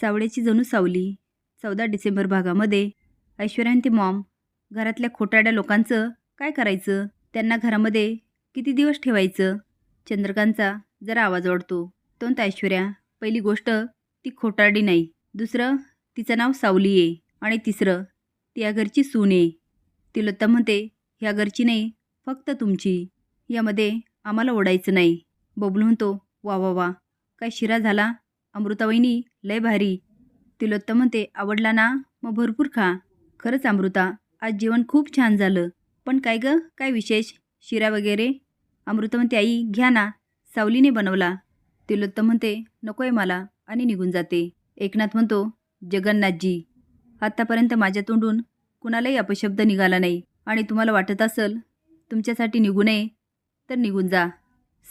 सावळ्याची जणू सावली. चौदा डिसेंबर भागामध्ये. ऐश्वर्यांती मॉम. घरातल्या खोटाड्या लोकांचं काय करायचं? त्यांना घरामध्ये किती दिवस ठेवायचं? चंद्रकांतचा जरा आवाज वाढतो तो ऐश्वर्या. पहिली गोष्ट ती खोटारडी नाही. दुसरं तिचं नाव सावली आहे. आणि तिसरं ती या घरची सून आहे. ती लता म्हणते ह्या घरची नाही फक्त तुमची. यामध्ये आम्हाला ओढायचं नाही. बबलू म्हणतो वा वा वा. काय शिरा झाला? अमृतावहिनी लय भारी. तिलोत्तम म्हणते आवडला ना? मग भरपूर खा. खरंच अमृता आज जेवण खूप छान झालं. पण काय गं? काय विशेष? शिरा वगैरे? अमृता म्हणते आई घ्या ना. सावलीने बनवला. तिलोत्तम म्हणते नको आहे मला. आणि निघून जाते. एकनाथ म्हणतो जगन्नाथजी आत्तापर्यंत माझ्या तोंडून कुणालाही अपशब्द निघाला नाही. आणि तुम्हाला वाटत असेल तुमच्यासाठी निघू नये तर निघून जा.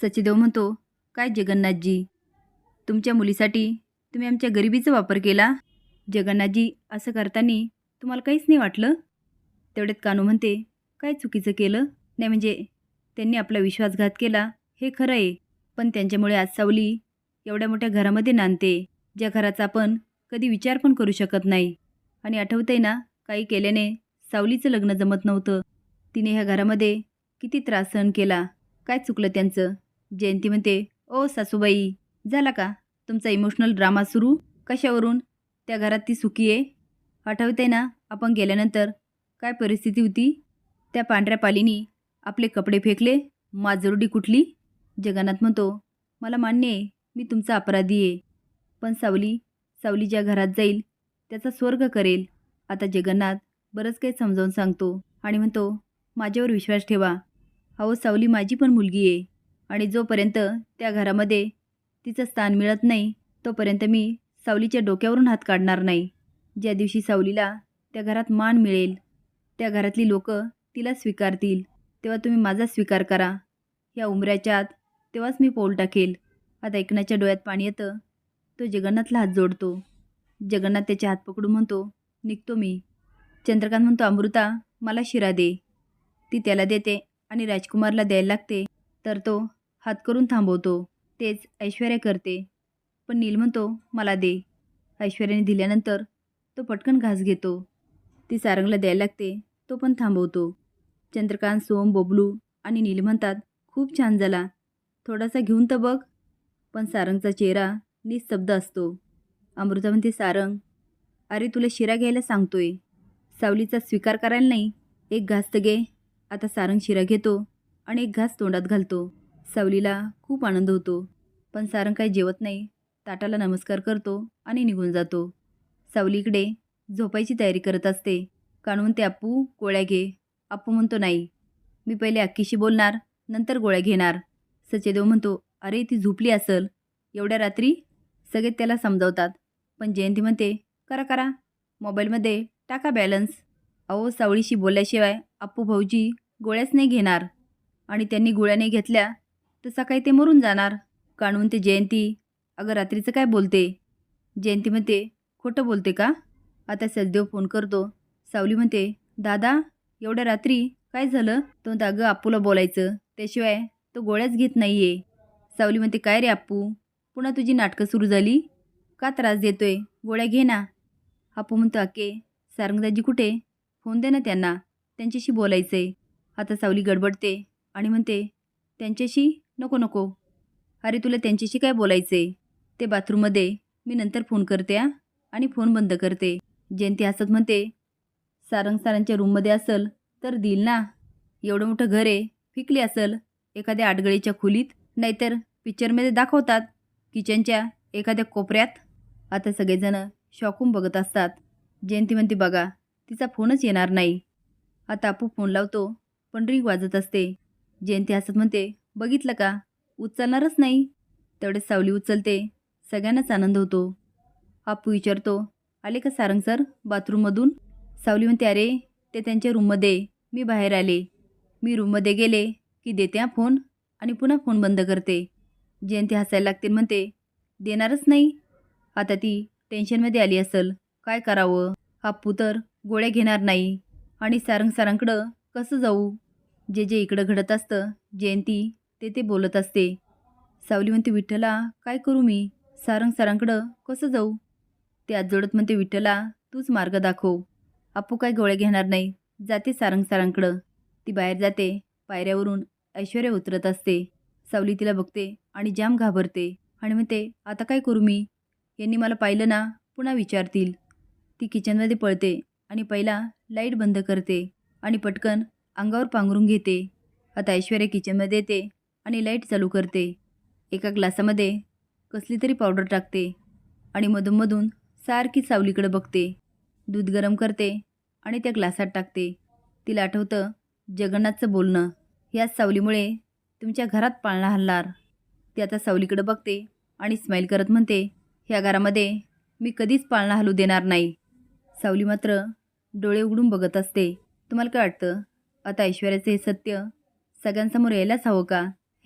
सचिदेव म्हणतो काय जगन्नाथजी तुमच्या मुलीसाठी तुम्ही आमच्या गरिबीचा वापर केला. जगन्नाथजी असं करताना तुम्हाला काहीच नाही वाटलं? तेवढ्यात कानू म्हणते काय चुकीचं केलं? नाही म्हणजे त्यांनी आपला विश्वासघात केला. हे खरं आहे. पण त्यांच्यामुळे आज सावली एवढ्या मोठ्या घरामध्ये नांदते ज्या घराचा आपण कधी विचार पण करू शकत नाही. आणि आठवतंय ना काही केल्याने सावलीचं लग्न जमत नव्हतं. तिने ह्या घरामध्ये किती त्रास सहन केला. काय चुकलं त्यांचं? जयंती म्हणते ओ सासूबाई झाला का? तुमचा इमोशनल ड्रामा सुरू? कशावरून? त्या घरात ती सुखी आहे? आठवते ना आपण गेल्यानंतर काय परिस्थिती होती? त्या पांढऱ्या पालीनी आपले कपडे फेकले. माजरुडी कुठली? जगन्नाथ म्हणतो मला मान्य आहे मी तुमचा अपराधी आहे. पण सावली सावली ज्या घरात जाईल त्याचा स्वर्ग करेल. आता जगन्नाथ बरंच काही समजावून सांगतो आणि म्हणतो माझ्यावर विश्वास ठेवा. अहो सावली माझी पण मुलगी आहे आणि जोपर्यंत त्या घरामध्ये तिचं स्थान मिळत नाही तोपर्यंत मी सावलीच्या डोक्यावरून हात काढणार नाही. ज्या दिवशी सावलीला त्या घरात मान मिळेल त्या घरातली लोक तिला स्वीकारतील तेव्हा तुम्ही माझा स्वीकार करा. या उमऱ्याच्या आत तेव्हाच मी पोल टाकेल. आता ऐकण्याच्या डोळ्यात पाणी येतं तो जगन्नाथला हात जोडतो. जगन्नाथ त्याचे हात पकडून म्हणतो निघतो मी. चंद्रकांत म्हणतो अमृता मला शिरा दे. ती त्याला देते आणि राजकुमारला द्यायला लागते तर तो हात करून थांबवतो. तेच ऐश्वर्या करते. पण नील म्हणतो मला दे. ऐश्वर्याने दिल्यानंतर तो पटकन घास घेतो. ती सारंगला द्यायला लागते तो पण थांबवतो. चंद्रकांत सोम बबलू आणि नील म्हणतात खूप छान झाला. थोडासा घेऊन तर बघ. पण सारंगचा चेहरा निस्तब्ध असतो. अमृता म्हणते सारंग अरे तुला शिरा घ्यायला सांगतोय. सावलीचा स्वीकार करायला नाही. एक घास तर घे. आता सारंग शिरा घेतो आणि एक घास तोंडात घालतो. सावलीला खूप आनंद होतो. पण सारंग काही जेवत नाही. ताटाला नमस्कार करतो आणि निघून जातो. सावलीकडे झोपायची तयारी करत असते. कानू म्हणते आप्पू गोळ्या घे. आप्पू म्हणतो नाही. मी पहिले अक्कीशी बोलणार नंतर गोळ्या घेणार. सचेदेव म्हणतो अरे ती झोपली असल. एवढ्या रात्री? सगळे त्याला समजावतात. पण जयंती म्हणते करा करा. मोबाईलमध्ये टाका बॅलन्स. अहो सावळीशी बोलल्याशिवाय अप्पू भाऊजी गोळ्याच नाही घेणार. आणि त्यांनी गोळ्या नाही घेतल्या तर सकाळी ते मरून जाणार. काढून ते जयंती अगं रात्रीचं काय बोलते? जयंती म्हणते खोटं बोलते का? आता सचदेव फोन करतो. सावली म्हणते दादा एवढ्या रात्री काय झालं? तो दागं अगं बोलायचं. त्याशिवाय तो गोळ्याच घेत नाही आहे सावली म्हणते काय रे आप्पू? पुन्हा तुझी नाटकं सुरू झाली? का त्रास देतोय? गोळ्या घे ना. आपू म्हणतो अके सारंगदाजी कुठे? फोन दे ना त्यांना. त्यांच्याशी बोलायचं आहे आता सावली गडबडते आणि म्हणते त्यांच्याशी नको नको. अरे तुला त्यांच्याशी काय बोलायचं आहे ते बाथरूममध्ये. मी नंतर फोन करते आ आणि फोन बंद करते. जयंती हसत म्हणते सारंग सारांच्या रूममध्ये असल तर देईल ना. एवढं मोठं घर आहे फिकली असल. एखाद्या आडगळीच्या खोलीत नाहीतर पिक्चरमध्ये दाखवतात किचनच्या एखाद्या कोपऱ्यात. आता सगळेजण शॉकून बघत असतात. जयंती म्हणते बघा तिचा फोनच येणार नाही. आता आपू फोन लावतो पण रिंग वाजत असते. जयंती हसत म्हणते बघितलं का? उचलणारच नाही. तेवढे सावली उचलते. सगळ्यांनाच आनंद होतो. आपू विचारतो आले का सारंग सर बाथरूममधून? सावली म्हणते अरे ते त्यांच्या रूममध्ये. मी बाहेर आले. मी रूममध्ये गेले की देते हा फोन आणि पुन्हा फोन बंद करते. जयंती हसायला लागते म्हणते देणारच नाही. आता ती टेन्शनमध्ये आली असेल. काय करावं? अप्पू तर गोळ्या घेणार नाही. आणि सारंग सरांकडं कसं जाऊ? जे जे इकडं घडत असतं जयंती ते ते बोलत असते. सावली म्हणते विठ्ठला काय करू मी? सारंग सरांकडं कसं जाऊ? ते आज जोडत म्हणते विठ्ठला तूच मार्ग दाखव. आपू काय गोळ्या घेणार नाही. जाते सारंग सरांकडं ती बाहेर जाते. पायऱ्यावरून ऐश्वर्या उतरत असते. सावली तिला बघते आणि जाम घाबरते आणि म्हणते आता काय करू मी? यांनी मला पाहिलं ना पुन्हा विचारतील. ती किचनमध्ये पळते आणि पहिला लाइट बंद करते आणि पटकन अंगावर पांघरून घेते. आता ऐश्वर्या किचनमध्ये येते आणि लाइट चालू करते. एका ग्लासामध्ये कसली तरी पावडर टाकते आणि मधूनमधून सारखी सावलीकडे बघते. दूध गरम करते आणि त्या ग्लासात टाकते. तिला आठवतं जगन्नाथचं बोलणं. याच सावलीमुळे तुमच्या घरात पाळणा हलणार. ती आता सावलीकडे बघते आणि स्माईल करत म्हणते ह्या घरामध्ये मी कधीच पाळणा हलू देणार नाही. सावली मात्र डोळे उघडून बघत असते. तुम्हाला काय वाटतं? आता ऐश्वर्याचं हे सत्य सगळ्यांसमोर यायलाच हवं का?